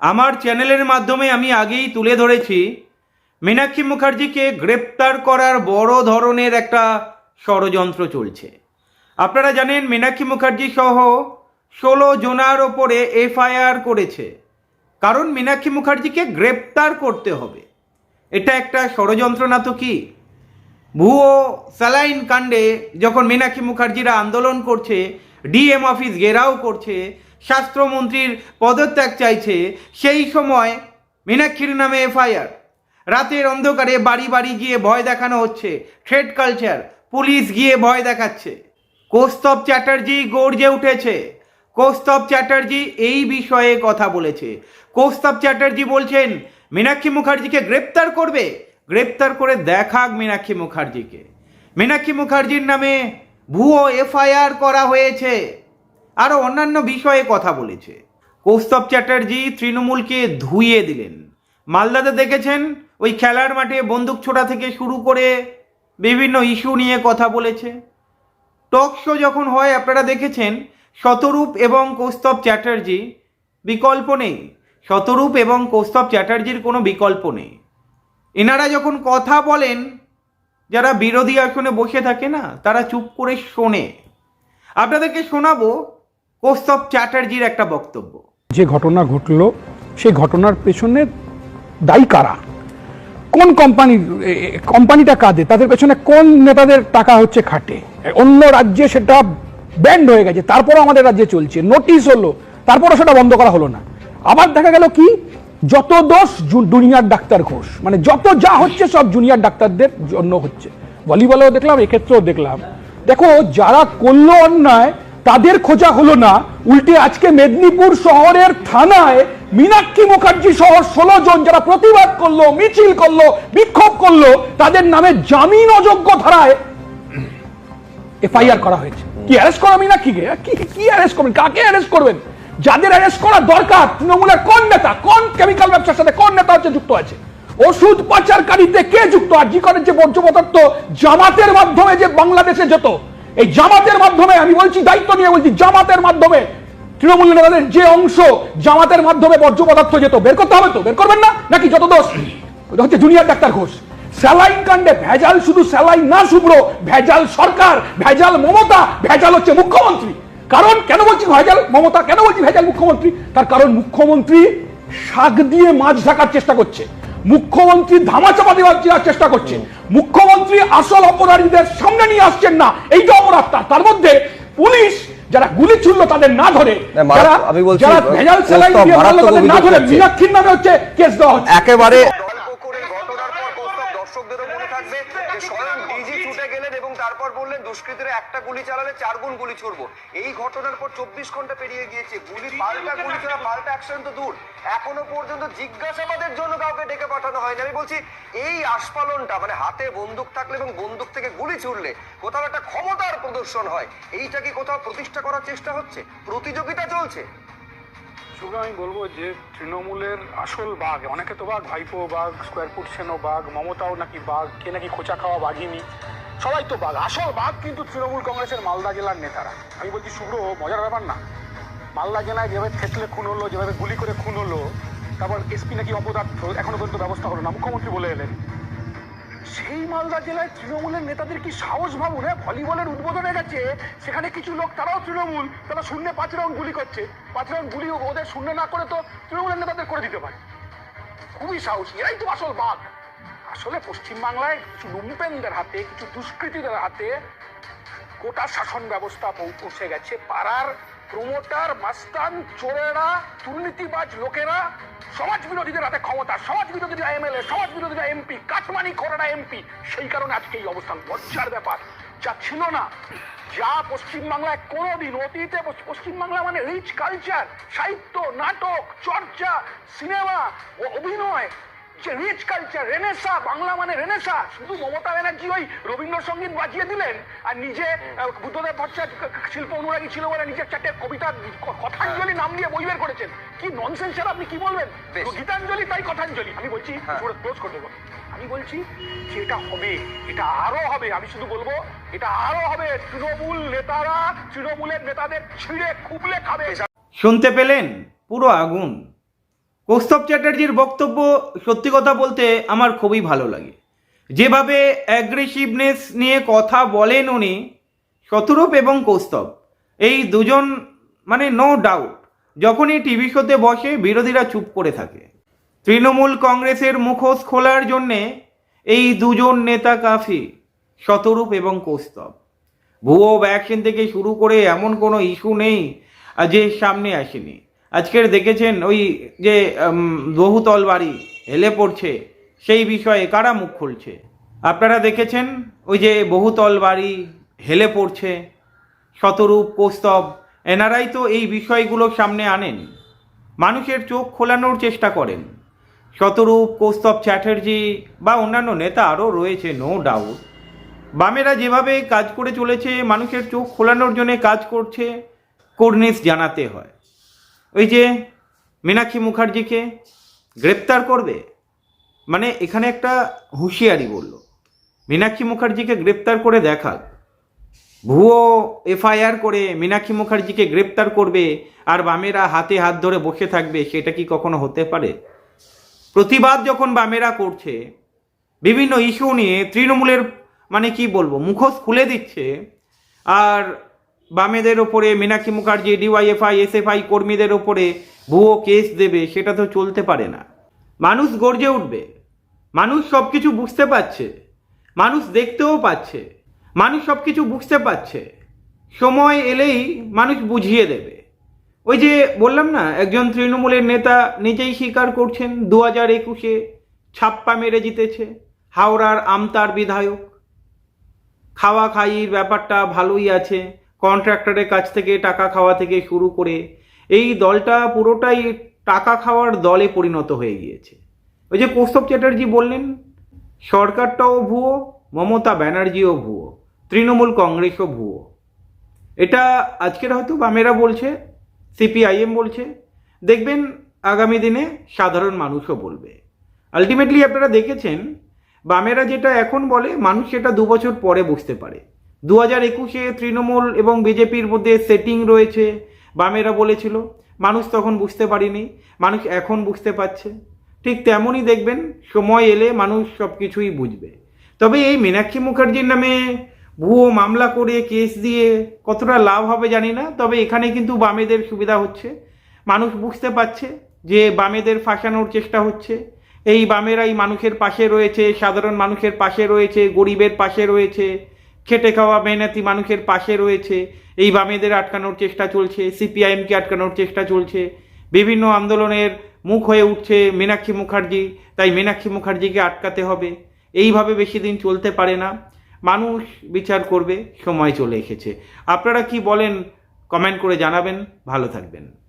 আমার চ্যানেলের মাধ্যমে আমি আগেই তুলে ধরেছি, মীনাক্ষী মুখার্জিকে গ্রেপ্তার করার বড় ধরনের একটা ষড়যন্ত্র চলছে। আপনারা জানেন, মীনাক্ষী মুখার্জি সহ ষোলো জনার ওপরে এফআইআর করেছে। কারণ মীনাক্ষী মুখার্জিকে গ্রেপ্তার করতে হবে। এটা একটা ষড়যন্ত্র না তো কি? ভুয়ো স্যালাইন কাণ্ডে যখন মীনাক্ষী মুখার্জিরা আন্দোলন করছে, ডিএম অফিস ঘেরাও করছে স্বাস্থ্যমন্ত্রীর পদত্যাগ চাইছে সেই সময় মীনাক্ষীর নামে এফআইআর। রাতের অন্ধকারে বাড়ি বাড়ি গিয়ে ভয় দেখানো হচ্ছে। থ্রেড কালচার পুলিশ গিয়ে ভয় দেখাচ্ছে। কৌস্তব চ্যাটার্জি গর্জে উঠেছে। কৌস্তব চ্যাটার্জি এই বিষয়ে কথা বলেছে। কৌস্তব চ্যাটার্জি বলছেন, মীনাক্ষী মুখার্জিকে গ্রেপ্তার করবে? গ্রেপ্তার করে দেখাক মীনাক্ষী মুখার্জিকে। মীনাক্ষী মুখার্জির নামে ভুয়ো এফআইআর করা হয়েছে। আরও অন্যান্য বিষয়ে কথা বলেছে। কৌস্তব চ্যাটার্জি তৃণমূলকে ধুইয়ে দিলেন। মালদাতে দেখেছেন, ওই খেলার মাঠে বন্দুক ছোড়া থেকে শুরু করে বিভিন্ন ইস্যু নিয়ে কথা বলেছে। টক শো যখন হয়, আপনারা দেখেছেন, শতরূপ এবং কৌস্তব চ্যাটার্জি বিকল্প নেই। শতরূপ এবং কৌস্তব চ্যাটার্জির কোনো বিকল্প নেই। এনারা যখন কথা বলেন, যারা বিরোধী আসনে বসে থাকে না, তারা চুপ করে শোনে। আপনাদেরকে শোনাবো কৌস্তব চ্যাটার্জির একটা বক্তব্য। যে ঘটনা ঘটলো সেই ঘটনার পেছনে দায়ী কারা? কোন এ, কোম্পানিটা কাঁদে? তাদের পেছনে কোন নেতাদের টাকা হচ্ছে খাটে? অন্য রাজ্যে সেটা ব্যান্ড হয়ে গেছে তারপরও আমাদের রাজ্যে চলছে। নোটিশ হলো তারপরও সেটা বন্ধ করা হলো না। আবার দেখা গেল কি? যত দোষ জুনিয়র ডাক্তার ঘোষ মানে যত যা হচ্ছে সব জুনিয়র ডাক্তারদের জন্য হচ্ছে। ভলিবলেও দেখলাম এক্ষেত্রেও দেখলাম। দেখো যারা করল অন্যায় তাদের খোঁজা হলো না। উল্টে আজকে মেদিনীপুর শহরের থানায় মীনাক্ষী মুখার্জি সহ ষোলো জন যারা প্রতিবাদ করল, মিছিল করল, বিক্ষোভ করল, তাদের নামে জামিন অযোগ্য ধারায় এফআইআর করা হয়েছে। কি অ্যারেস্ট করা মীনাক্ষীকে? কি কি অ্যারেস্ট করবেন? কাকে অ্যারেস্ট করবেন? যাদের অ্যারেস্ট করা দরকার, তৃণমূলের কোন নেতা, কোন কেমিক্যাল ব্যবসার সাথে কোন নেতা হচ্ছে যুক্ত আছে? ওষুধ পাচারকারীতে কে যুক্ত? আর জি করেন যে বর্জ্য পদার্থ জামাতের মাধ্যমে যে বাংলাদেশে যেত এই জামাতের মাধ্যমে, আমি বলছি দায়িত্ব নিয়ে বলছি, জামাতের মাধ্যমে, তৃণমূল নেতাদের যে অংশ জামাতের মাধ্যমে বর্জ্য পদার্থ যেত, বের করতে হবে তো? বের করবেন না? নাকি যত দোষ? হচ্ছে জুনিয়র ডাক্তার ঘোষ। স্যালাইন কাণ্ডে ভেজাল, শুধু স্যালাইন না, শুভ্র, ভেজাল সরকার, ভেজাল মমতা, ভেজাল হচ্ছে মুখ্যমন্ত্রী। কারণ কেন বলছি ভেজাল মমতা? কেন বলছি ভেজাল মুখ্যমন্ত্রী? তার কারণ মুখ্যমন্ত্রী শাক দিয়ে মাছ ঢাকার চেষ্টা করছে। মুখ্যমন্ত্রী ধামাচাপা দেওয়ার দেওয়ার চেষ্টা করছে। মুখ্যমন্ত্রী আসল অপরাধীদের সামনে নিয়ে আসছেন না এইটা অপরাধ তার মধ্যে পুলিশ যারা গুলি ছুড়লো তাদের না ধরে যারা আমি বলছি, যারা ভেজাল সেলাই দিয়ে তাদের না ধরে। মীনাক্ষীর নামে হচ্ছে কেস দেওয়া হচ্ছে। একেবারে গল্প করে ঘটনার পর কৌস্তব দর্শকদেরও মনে থাকবে যে স্বয়ং ডিজি ছুটে গেলেন এবং তারপর বললেন দুষ্কৃতীরা একটা গুলি চালালে চার গুণ গুলি ছুড়বো। এই ঘটনার পর চব্বিশ ঘণ্টা পেরিয়ে গিয়েছে। গুলি পাল্টা গুলি ছাড়া পাল্টা অ্যাকশন তো দূর। এখনও পর্যন্ত জিজ্ঞাসাবাদের জন্য কাউকে ডেকে পাঠানো হয়নি। আমি বলছি এই আস্ফালনটা মানে হাতে বন্দুক থাকলে এবং বন্দুক থেকে গুলি ছুড়লে কোথাও একটা ক্ষমতার প্রদর্শন হয়। এইটা কি কোথাও প্রতিষ্ঠা করার চেষ্টা হচ্ছে? প্রতিযোগিতা চলছে? শুধু আমি বলব যে তৃণমূলের আসল বাঘ, অনেকে তো বাঘ, ভাইপো বাঘ স্কোয়ার ফুট সেনও বাঘ, মমতাও নাকি বাঘ, কে নাকি খোঁচা খাওয়া বাঘিনী, সবাই তো বাঘ। আসল বাঘ কিন্তু তৃণমূল কংগ্রেসের মালদা জেলার নেতারা। আমি বলছি, শুভ্র, মজার ব্যাপার না। মালদা জেলায় যেভাবে থেতলে খুন হলো, যেভাবে গুলি করে খুন হলো, তারপর এসপি নাকি অপদার্থ, এখনও পর্যন্ত ব্যবস্থা হলো না। মুখ্যমন্ত্রী বলে এলেন। সেই মালদা জেলায় তৃণমূলের নেতাদের কি সাহস ভাবুন হ্যাঁ? ভলিবলের উদ্বোধনে গেছে, সেখানে কিছু লোক তারাও তৃণমূল, তারা শূন্যে পাঁচ রাউন্ড গুলি করছে। পাঁচ রাউন্ড গুলি ওদের শূন্য না করে তো তৃণমূলের নেতাদের করে দিতে পারে। খুবই সাহসী, এরাই তো আসল বাঘ। আসলে পশ্চিমবাংলায় কিছু লুম্পেনদের হাতে, কিছু দুষ্কৃতীদের হাতে গোটা শাসন ব্যবস্থা পৌঁছে গেছে পাড়ার প্রমোটার মাস্তান চোরেরা, দুর্নীতিবাজ লোকেরা সমাজ বিরোধীদের হাতে ক্ষমতা সমাজ বিরোধীরা এমএলএ সমাজ বিরোধীরা এমপি কাটমানি করেনা এমপি, সেই কারণে আজকে এই অবস্থান, লজ্জার ব্যাপার। যা ছিল না, যা পশ্চিমবাংলায় কোনোদিন, অতীতে পশ্চ- পশ্চিমবাংলা মানে রিচ কালচার সাহিত্য, নাটক, চর্চা, সিনেমা ও অভিনয় রিচ কালচার রেনেসা বাংলা মানে রেনেসা শুধু মমতা ব্যানার্জি ওই রবীন্দ্রসঙ্গীত বাজিয়ে দিলেন আর নিজে বুদ্ধদেব ভট্টাচার্য শিল্প অনুরাগী ছিল বলে নিজের চারটে কবিতা কথাঞ্জলি নাম দিয়ে বই বের করেছেন। কি ননসেন্স স্যার আপনি কি বলবেন? গীতাঞ্জলি তাই কথাঞ্জলি। আমি বলছি ক্লোজ করে দেবো। আমি বলছি যে এটা হবে এটা আরও হবে। আমি শুধু বলব এটা আরও হবে। তৃণমূল নেতারা তৃণমূলের নেতাদের ছিঁড়ে খুবলে খাবে। শুনতে পেলেন? পুরো আগুন। কৌস্তব চ্যাটার্জির বক্তব্য সত্যি কথা বলতে আমার খুবই ভালো লাগে। যেভাবে অ্যাগ্রেসিভনেস নিয়ে কথা বলেন উনি, শতরূপ এবং কৌস্তব। এই দুজন মানে নো ডাউট যখনই টিভি শোতে বসে বিরোধীরা চুপ করে থাকে। তৃণমূল কংগ্রেসের মুখোশ খোলার জন্যে এই দুজন নেতা কাফি, শতরূপ এবং কৌস্তব। ভুয়ো ভ্যাকসিন থেকে শুরু করে এমন কোনো ইস্যু নেই যে সামনে আসেনি। আজকের দেখেছেন ওই যে বহুতল বাড়ি হেলে পড়ছে, সেই বিষয়ে কারা মুখ খুলছে? আপনারা দেখেছেন ওই যে বহুতল বাড়ি হেলে পড়ছে, শতরূপ, কৌস্তব, এনারাই তো এই বিষয়গুলো সামনে আনেন। মানুষের চোখ খোলানোর চেষ্টা করেন। শতরূপ, কৌস্তব চ্যাটার্জি বা অন্যান্য নেতা আরও রয়েছে নো ডাউট বামেরা যেভাবে কাজ করে চলেছে, মানুষের চোখ খোলানোর জন্য কাজ করছে, কর্নিশ জানাতে হয়। ওই যে মীনাক্ষী মুখার্জিকে গ্রেপ্তার করবে মানে এখানে একটা হুঁশিয়ারি বলল। মীনাক্ষী মুখার্জিকে গ্রেপ্তার করে দেখাক। ভুয়ো এফআইআর করে মীনাক্ষী মুখার্জিকে গ্রেপ্তার করবে আর বামেরা হাতে হাত ধরে বসে থাকবে, সেটা কি কখনো হতে পারে? প্রতিবাদ যখন বামেরা করছে, বিভিন্ন ইস্যু নিয়ে তৃণমূলের মানে কি বলব, মুখোশ খুলে দিচ্ছে, আর বামেদের ওপরে মীনাক্ষী মুখার্জি, ডিওয়াইএফআই, এসএফআই কর্মীদের ওপরে ভুয়ো কেস দেবে, সেটা তো চলতে পারে না। মানুষ গর্জে উঠবে। মানুষ সব কিছু বুঝতে পারছে। মানুষ দেখতেও পাচ্ছে। মানুষ সব কিছু বুঝতে পারছে। সময় এলেই মানুষ বুঝিয়ে দেবে। ওই যে বললাম না, একজন তৃণমূলের নেতা নিজেই স্বীকার করছেন, দু হাজার একুশে ছাপ্পা মেরে জিতেছে, হাওড়ার আমতার বিধায়ক। খাওয়া খাইয়ের ব্যাপারটা ভালোই আছে। কন্ট্রাক্টরের কাছ থেকে টাকা খাওয়া থেকে শুরু করে এই দলটা পুরোটাই টাকা খাওয়ার দলে পরিণত হয়ে গিয়েছে। ওই যে কৌস্তব চ্যাটার্জি বললেন, সরকারটাও ভুয়ো, মমতা ব্যানার্জিও ভুয়ো, তৃণমূল কংগ্রেসও ভুয়ো। এটা আজকের হয়তো বামেরা বলছে, সিপিআইএম বলছে। দেখবেন আগামী দিনে সাধারণ মানুষও বলবে। আলটিমেটলি আপনারা দেখেছেন, বামেরা যেটা এখন বলে, মানুষ সেটা দু বছর পরে বুঝতে পারে। দু হাজার একুশে তৃণমূল এবং বিজেপির মধ্যে সেটিং রয়েছে। বামেরা বলেছিল, মানুষ তখন বুঝতে পারিনি, মানুষ এখন বুঝতে পারছে। ঠিক তেমনই দেখবেন, সময় এলে মানুষ সব কিছুই বুঝবে। তবে এই মীনাক্ষী মুখার্জির নামে ভুয়ো মামলা করে কেস দিয়ে কতটা লাভ হবে জানি না, তবে এখানে কিন্তু বামেদের সুবিধা হচ্ছে। মানুষ বুঝতে পারছে যে বামেদের ফাঁসানোর চেষ্টা হচ্ছে। এই বামেরাই মানুষের পাশে রয়েছে, সাধারণ মানুষের পাশে রয়েছে, গরিবের পাশে রয়েছে। খেটে খাওয়া মেহনতি মানুষের পাশে রয়েছে। এই বামেদের আটকানোর চেষ্টা চলছে, সিপিআইএমকে আটকানোর চেষ্টা চলছে। বিভিন্ন আন্দোলনের মুখ হয়ে উঠছে মীনাক্ষী মুখার্জি, তাই মীনাক্ষী মুখার্জিকে আটকাতে হবে। এইভাবে বেশি দিন চলতে পারে না। মানুষ বিচার করবে, সময় চলে এসেছে। আপনারা কি বলেন কমেন্ট করে জানাবেন। ভালো থাকবেন।